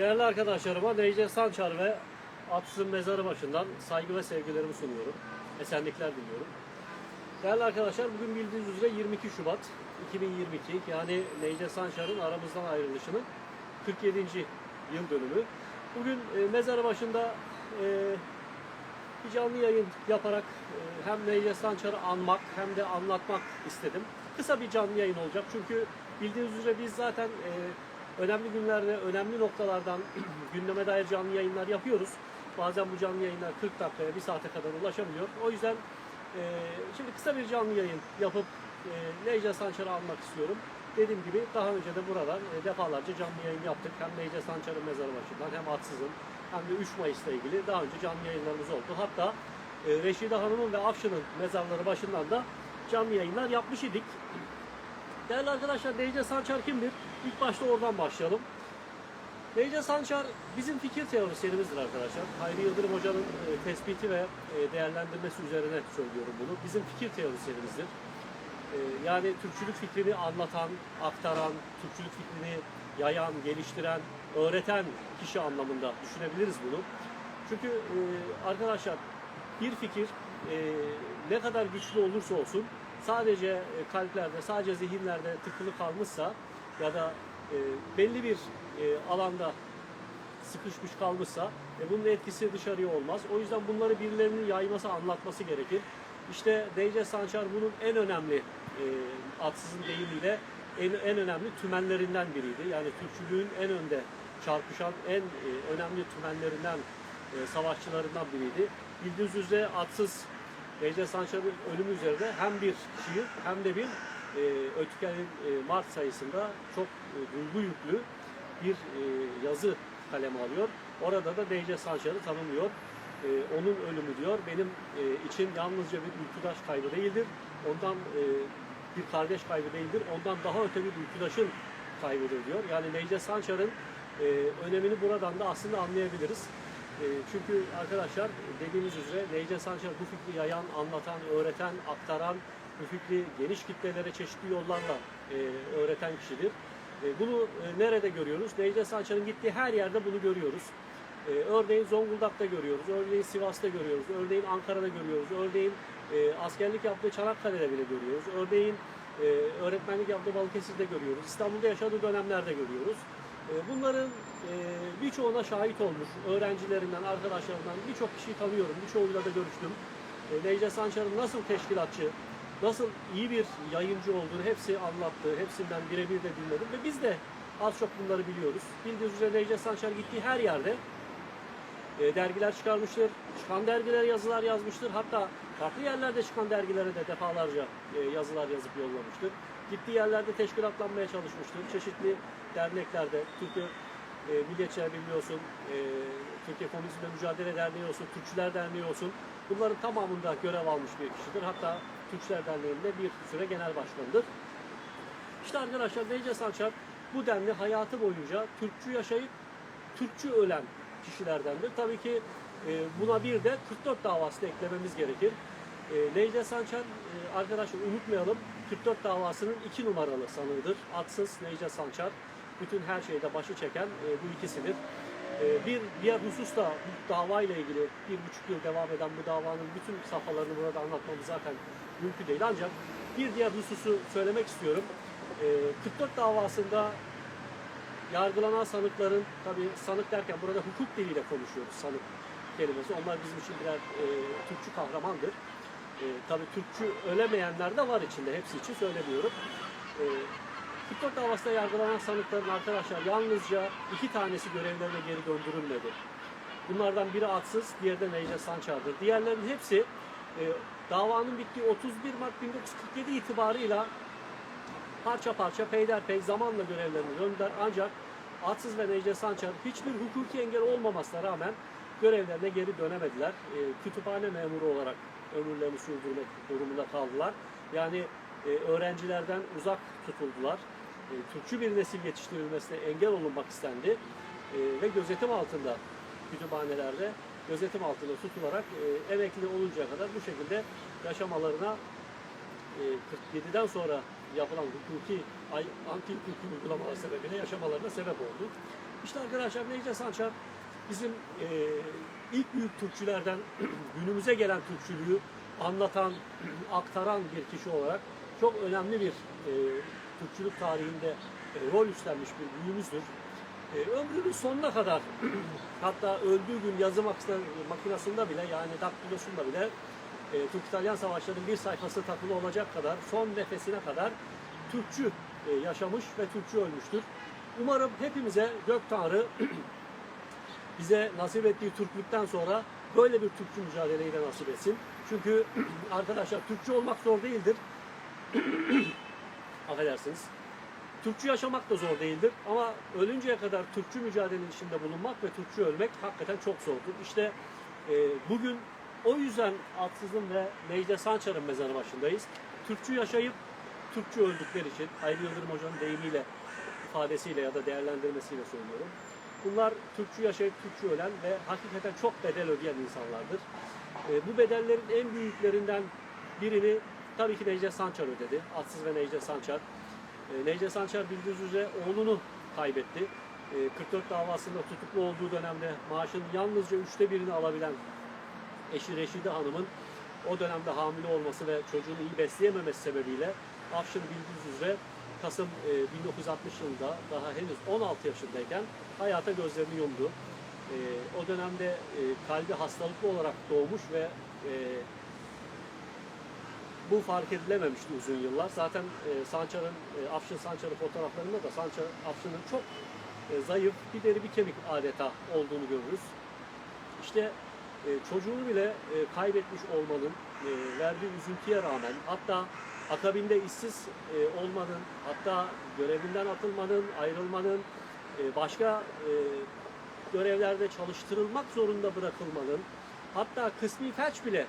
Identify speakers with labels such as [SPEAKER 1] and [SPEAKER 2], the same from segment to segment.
[SPEAKER 1] Değerli arkadaşlarıma Necdet Sançar ve Atsız'ın mezarı başından saygı ve sevgilerimi sunuyorum. Esenlikler diliyorum. Değerli arkadaşlar bugün bildiğiniz üzere 22 Şubat 2022 yani Necdet Sançar'ın aramızdan ayrılışının 47. yıl dönümü. Bugün e, mezarı başında e, bir canlı yayın yaparak e, hem Necdet Sançar'ı anmak hem de anlatmak istedim. Kısa bir canlı yayın olacak çünkü bildiğiniz üzere biz zaten e, önemli günlerde, önemli noktalardan gündeme dair canlı yayınlar yapıyoruz. Bazen bu canlı yayınlar 40 dakikaya, 1 saate kadar ulaşabiliyor. O yüzden e, şimdi kısa bir canlı yayın yapıp e, Necdet Sançar'ı almak istiyorum. Dediğim gibi daha önce de buradan e, defalarca canlı yayın yaptık. Hem Necdet Sançar'ın mezarı başından hem Atsız'ın hem de 3 Mayıs'la ilgili daha önce canlı yayınlarımız oldu. Hatta e, Reşide Hanım'ın ve Afşin'in mezarları başından da canlı yayınlar yapmış idik. Değerli arkadaşlar Necdet Sançar kimdir? İlk başta oradan başlayalım. Necdet Sançar bizim fikir teorisyenimizdir arkadaşlar. Hayri Yıldırım Hoca'nın e, tespiti ve e, değerlendirmesi üzerine söylüyorum bunu. Bizim fikir teorisyenimizdir. E, Yani Türkçülük fikrini anlatan, aktaran, Türkçülük fikrini yayan, geliştiren, öğreten kişi anlamında düşünebiliriz bunu. Çünkü arkadaşlar bir fikir ne kadar güçlü olursa olsun sadece kalplerde, sadece zihinlerde tıkılı kalmışsa ya da e, belli bir e, alanda sıkışmış kalmışsa e, bunun etkisi dışarıya olmaz. O yüzden bunları birilerinin yayması, anlatması gerekir. İşte Deyce Sançar bunun en önemli e, atsızın deyimiyle en, en önemli tümenlerinden biriydi. Yani Türkçülüğün en önde çarpışan en e, önemli tümenlerinden, e, savaşçılarından biriydi. Bildiğiniz üzere atsız Necdet Sançar'ın ölümü üzerine hem bir şiir hem de bir e, Ötüken'in e, Mart sayısında çok e, duygu yüklü bir e, yazı kaleme alıyor. Orada da Necdet Sançar'ı tanımlıyor. E, onun ölümü diyor benim e, için yalnızca bir ülküdaş kaybı değildir. Ondan e, bir kardeş kaybı değildir. Ondan daha öte bir ülküdaşın kaybıdır diyor. Yani Necdet Sançar'ın e, önemini buradan da aslında anlayabiliriz. E, çünkü arkadaşlar dediğimiz üzere Necdet Sançar bu fikri yayan, anlatan, öğreten, aktaran, bu fikri geniş kitlelere çeşitli yollarla e, öğreten kişidir. E, bunu e, nerede görüyoruz? Necdet Sançar'ın gittiği her yerde bunu görüyoruz. E, örneğin Zonguldak'ta görüyoruz, örneğin Sivas'ta görüyoruz, örneğin Ankara'da görüyoruz, örneğin e, askerlik yaptığı Çanakkale'de bile görüyoruz, örneğin e, öğretmenlik yaptığı Balıkesir'de görüyoruz, İstanbul'da yaşadığı dönemlerde görüyoruz. E, bunların e, birçoğuna şahit olmuş, öğrencilerinden, arkadaşlarından birçok kişiyi tanıyorum, birçoğuyla da görüştüm. E, Necdet Sançar'ın nasıl teşkilatçı, nasıl iyi bir yayıncı olduğunu hepsi anlattı, hepsinden birebir de dinledim ve biz de az çok bunları biliyoruz. Bildiğiniz üzere Necdet Sançar gittiği her yerde e, dergiler çıkarmıştır. Çıkan dergilere yazılar yazmıştır. Hatta farklı yerlerde çıkan dergilere de defalarca e, yazılar yazıp yollamıştır. Gittiği yerlerde teşkilatlanmaya çalışmıştır. Çeşitli derneklerde, Türkiye e, Milliyetçiler Birliği olsun, e, Türkiye Komünizmle Mücadele Derneği olsun, Türkçüler Derneği olsun bunların tamamında görev almış bir kişidir. Hatta Türkçüler Derneği'nde bir süre genel başkanıdır. İşte arkadaşlar Necdet Sançar bu denli hayatı boyunca Türkçü yaşayıp Türkçü ölen kişilerdendir. Tabii ki e, buna bir de 44 davasını eklememiz gerekir. E, Necdet Sançar e, arkadaşlar unutmayalım 44 davasının iki numaralı sanığıdır. Atsız Necdet Sançar. Bütün her şeyde başı çeken bu ikisidir. Bir diğer husus da bu davayla ilgili bir buçuk yıl devam eden bu davanın bütün safhalarını burada anlatmamız zaten mümkün değil. Ancak bir diğer hususu söylemek istiyorum. E, 44 davasında yargılanan sanıkların tabi sanık derken burada hukuk diliyle konuşuyoruz sanık kelimesi. Onlar bizim için birer e, Türkçü kahramandır. E, tabi Türkçü ölemeyenler de var içinde. Hepsi için söylemiyorum. E, 44 davasında yargılanan sanıkların arkadaşlar yalnızca iki tanesi görevlerine geri döndürülmedi. Bunlardan biri atsız, diğeri de Necdet Sançar'dır. Diğerlerinin hepsi e, davanın bittiği 31 Mart 1947 itibarıyla parça parça peyderpey zamanla görevlerini döndüler. Ancak Atsız ve Necdet Sançar hiçbir hukuki engel olmamasına rağmen görevlerine geri dönemediler. E, kütüphane memuru olarak ömürlerini sürdürmek durumunda kaldılar. Yani e, öğrencilerden uzak tutuldular. E, Türkçü bir nesil yetiştirilmesine engel olunmak istendi. E, ve gözetim altında kütüphanelerde gözetim altında tutularak e, emekli oluncaya kadar bu şekilde yaşamalarına e, 47'den sonra yapılan hukuki anti hukuki uygulamalar sebebiyle yaşamalarına sebep oldu. İşte arkadaşlar Necdet Sançar bizim e, ilk büyük Türkçülerden günümüze gelen Türkçülüğü anlatan, aktaran bir kişi olarak çok önemli bir e, Türkçülük tarihinde e, rol üstlenmiş bir büyüğümüzdür. E, ömrünün sonuna kadar hatta öldüğü gün yazı makinesinde bile yani daktilosunda bile e, Türk-İtalyan savaşlarının bir sayfası takılı olacak kadar son nefesine kadar Türkçü e, yaşamış ve Türkçü ölmüştür. Umarım hepimize Gök Tanrı bize nasip ettiği Türklükten sonra böyle bir Türkçü mücadeleyi de nasip etsin. Çünkü arkadaşlar Türkçü olmak zor değildir. Affedersiniz. Türkçü yaşamak da zor değildir ama ölünceye kadar Türkçü mücadele içinde bulunmak ve Türkçü ölmek hakikaten çok zordur. İşte e, bugün o yüzden Atsız'ın ve Necdet Sançar'ın mezarı başındayız. Türkçü yaşayıp Türkçü öldükleri için Hayri Yıldırım Hoca'nın deyimiyle, ifadesiyle ya da değerlendirmesiyle söylüyorum. Bunlar Türkçü yaşayıp Türkçü ölen ve hakikaten çok bedel ödeyen insanlardır. E, bu bedellerin en büyüklerinden birini tabii ki Necdet Sançar ödedi. Atsız ve Necdet Sançar. E, Necdet Sançar bildiğiniz üzere oğlunu kaybetti. E, 44 davasında tutuklu olduğu dönemde maaşın yalnızca üçte birini alabilen eşi Reşide Hanım'ın o dönemde hamile olması ve çocuğunu iyi besleyememesi sebebiyle Afşin bildiğiniz üzere Kasım e, 1960 yılında daha henüz 16 yaşındayken hayata gözlerini yumdu. E, o dönemde e, kalbi hastalıklı olarak doğmuş ve e, bu fark edilememişti uzun yıllar. Zaten e, Sançar'ın, e, Afşin Sançar'ın fotoğraflarında da Sançar, Afşin'in çok e, zayıf, bir deri bir kemik adeta olduğunu görürüz. İşte e, çocuğunu bile e, kaybetmiş olmanın e, verdiği üzüntüye rağmen hatta akabinde işsiz e, olmanın, hatta görevinden atılmanın, ayrılmanın, e, başka e, görevlerde çalıştırılmak zorunda bırakılmanın, hatta kısmi felç bile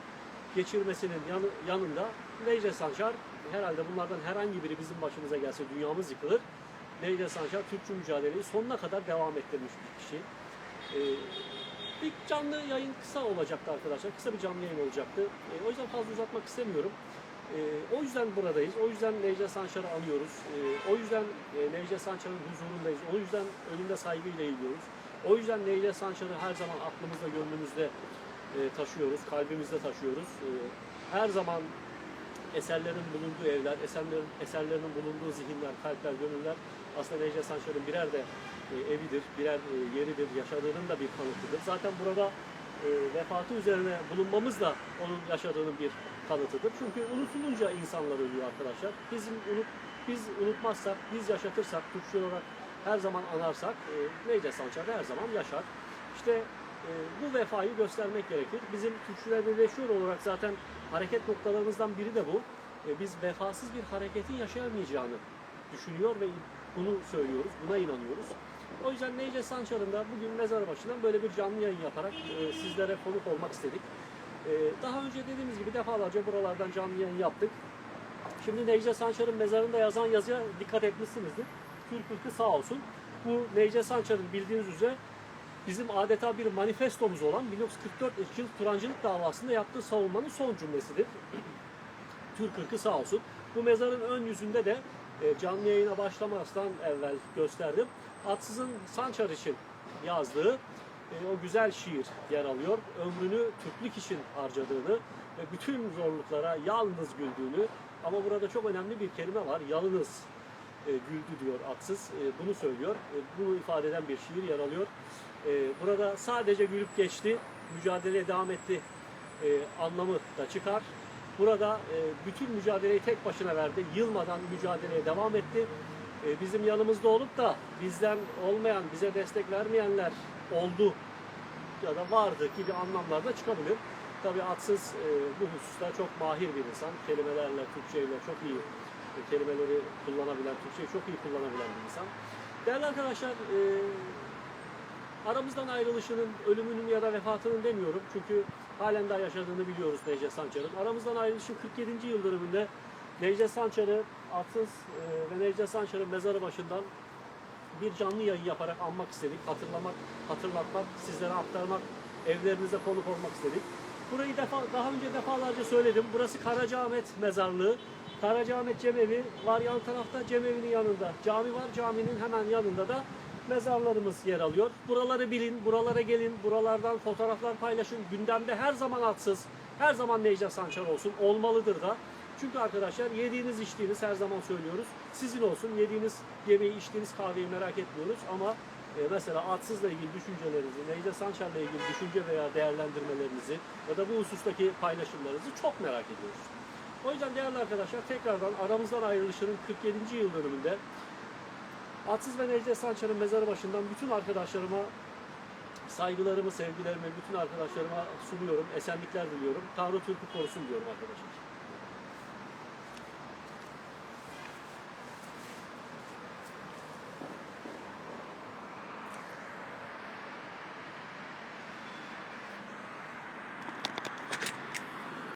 [SPEAKER 1] geçirmesinin yanı, yanında Necdet Sançar herhalde bunlardan herhangi biri bizim başımıza gelse dünyamız yıkılır. Necdet Sançar Türkçü mücadeleyi sonuna kadar devam ettirmiş bir kişi. Ee, bir canlı yayın kısa olacaktı arkadaşlar. Kısa bir canlı yayın olacaktı. Ee, o yüzden fazla uzatmak istemiyorum. Ee, o yüzden buradayız. O yüzden Necdet Sançar'ı anıyoruz. Ee, o yüzden e, Necdet Sançar'ın huzurundayız. O yüzden ölümde saygıyla eğiliyoruz. O yüzden Necdet Sançar'ı her zaman aklımızda, gönlümüzde e, taşıyoruz, kalbimizde taşıyoruz. E, her zaman eserlerin bulunduğu evler, eserlerin, eserlerinin bulunduğu zihinler, kalpler, gönüller aslında Necdet Sançar'ın birer de e, evidir, birer e, yeridir, yaşadığının da bir kanıtıdır. Zaten burada e, vefatı üzerine bulunmamız da onun yaşadığının bir kanıtıdır. Çünkü unutulunca insanlar ölüyor arkadaşlar. Bizim unut, biz unutmazsak, biz yaşatırsak, Türkçe olarak her zaman anarsak e, Necdet Sançar da her zaman yaşar. İşte e, bu vefayı göstermek gerekir. Bizim Türkçüler Birleşiyor olarak zaten hareket noktalarımızdan biri de bu. E, biz vefasız bir hareketin yaşayamayacağını düşünüyor ve bunu söylüyoruz, buna inanıyoruz. O yüzden Necdet Sançar'ın da bugün mezar başından böyle bir canlı yayın yaparak e, sizlere konuk olmak istedik. E, daha önce dediğimiz gibi defalarca buralardan canlı yayın yaptık. Şimdi Necdet Sançar'ın mezarında yazan yazıya dikkat etmişsinizdir. Türk ırkı sağ olsun. Bu Necdet Sançar'ın bildiğiniz üzere bizim adeta bir manifestomuz olan 1944 yıl Turancılık davasında yaptığı savunmanın son cümlesidir. Türk ırkı sağ olsun. Bu mezarın ön yüzünde de e, canlı yayına başlamazdan evvel gösterdim. Atsız'ın Sançar için yazdığı e, o güzel şiir yer alıyor. Ömrünü Türklük için harcadığını ve bütün zorluklara yalnız güldüğünü ama burada çok önemli bir kelime var. Yalnız e, güldü diyor Atsız. Bunu söylüyor. Bunu ifade eden bir şiir yer alıyor. E, burada sadece gülüp geçti, mücadeleye devam etti e, anlamı da çıkar. Burada e, bütün mücadeleyi tek başına verdi. Yılmadan mücadeleye devam etti. E, bizim yanımızda olup da bizden olmayan, bize destek vermeyenler oldu ya da vardı gibi anlamlar da çıkabilir. Tabii Atsız bu hususta çok mahir bir insan. Kelimelerle, Türkçeyle çok iyi kelimeleri kullanabilen, Türkçeyi çok iyi kullanabilen bir insan. Değerli arkadaşlar, aramızdan ayrılışının, ölümünün ya da vefatının demiyorum. Çünkü halen daha yaşadığını biliyoruz Necdet Sançar'ın. Aramızdan ayrılışın 47. yıl dönümünde Necdet Sançar'ı, Atsız e, ve Necdet Sançar'ın mezarı başından bir canlı yayın yaparak anmak istedik. Hatırlamak, hatırlatmak, sizlere aktarmak, evlerinize konuk olmak istedik. Burayı defa, daha önce defalarca söyledim. Burası Karacaahmet mezarlığı. Karacaahmet Cemevi var yan tarafta, Cemevi'nin yanında. Cami var, caminin hemen yanında da mezarlarımız yer alıyor. Buraları bilin, buralara gelin, buralardan fotoğraflar paylaşın. Gündemde her zaman atsız, her zaman Necdet Sançar olsun, olmalıdır da. Çünkü arkadaşlar yediğiniz içtiğiniz her zaman söylüyoruz. Sizin olsun. Yediğiniz yemeği içtiğiniz kahveyi merak etmiyoruz ama e, mesela atsızla ilgili düşüncelerinizi, Necdet Sançar'la ilgili düşünce veya değerlendirmelerinizi ya da bu husustaki paylaşımlarınızı çok merak ediyoruz. O yüzden değerli arkadaşlar tekrardan aramızdan ayrılışının 47. yıl dönümünde Atsız ve Necdet Sançar'ın mezarı başından bütün arkadaşlarıma saygılarımı, sevgilerimi bütün arkadaşlarıma sunuyorum. Esenlikler diliyorum. Tanrı Türk'ü korusun diyorum arkadaşlar.